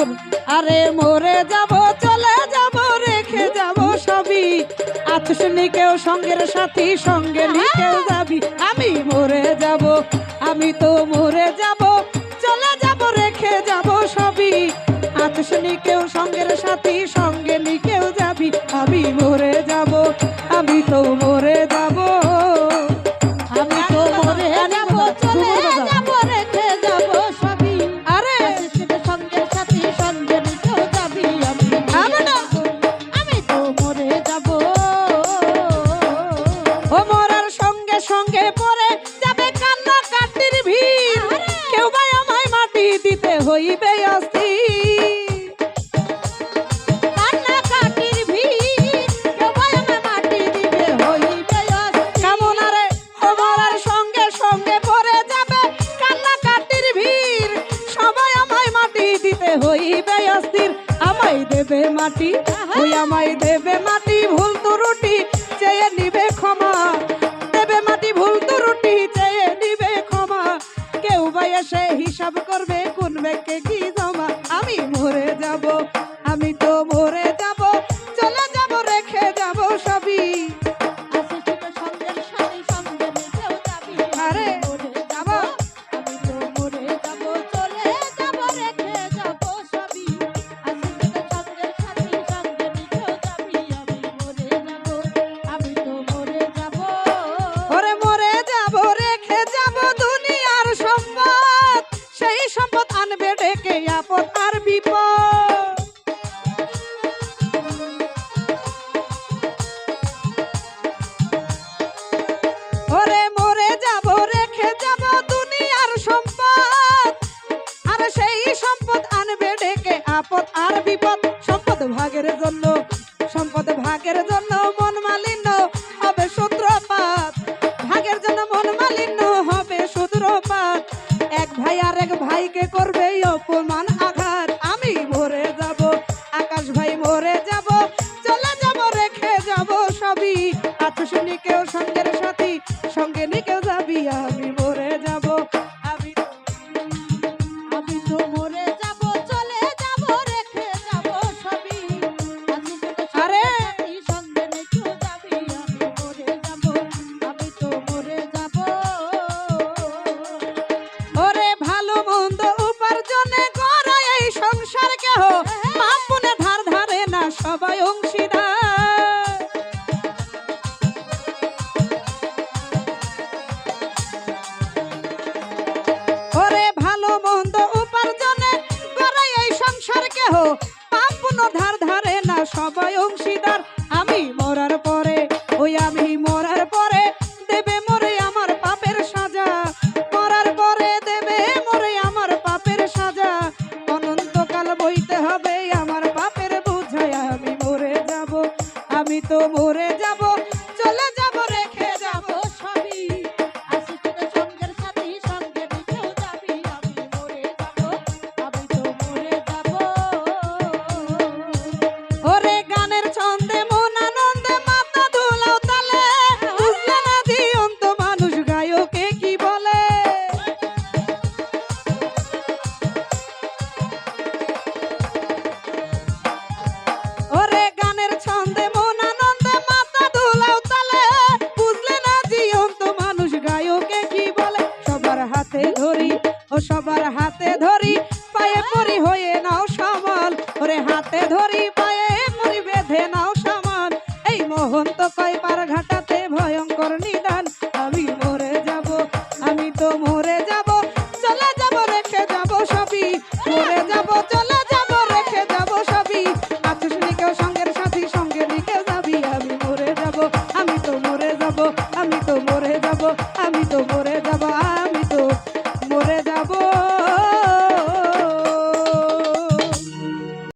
আপন আরে মরে যাব চলে যাব রেখে যাব সবই। আত্মশুনি কেউ সঙ্গের সাথী সঙ্গে নিকেও যাবি। আমি মোরে যাব আমি তো মোরে যাব। চলে যাব রেখে যাব সবই। আত্মশুনি কেউ সঙ্গের সাথী মাটি দিতে হইবে অস্থির আমায় দেবে মাটি ওই আমায় দেবে মাটি ভুল ত্রুটি চেয়ে আমি তো আপদ আর বিপদ, সম্পদ ভাগের জন্য, সম্পদ ভাগের জন্য মন মালিন্য হবে সূত্রপাত। ভাগের জন্য মন মালিন্য হবে সূত্রপাত। এক ভাই আর এক ভাইকে করবে অপমান আঘাত। আমি মরে যাব, আকাশ ভাই মরে যাব, চলে যাব, রেখে যাব সবই। আত্মশুনি কেউ সঙ্গের সাথী, সঙ্গে নিকেও যাবি আমি হবে আমার বাপের বুঝায় আমি মরে যাব। আমি তো মরে হাতে ধরি, পায়ে পরি হয়ে নাও সমান ওরে হাতে ধরি, পায়ে পরি বেঁধে নাও সমান এই মোহন তো কয় পার ঘাটাতে ভয়ঙ্কর নিদান। আমি মরে যাব, আমি তো মরে যাব, চলে যাব, রেখে যাব সবই। মরে যাব, চলে যাব, রেখে যাব সবই। আত্মশুনি কেউ সঙ্গের সাথী, সঙ্গে নিকে যাবি। আমি মরে যাব, আমি তো মরে যাব, আমি তো মরে যাব, আমি তো মরে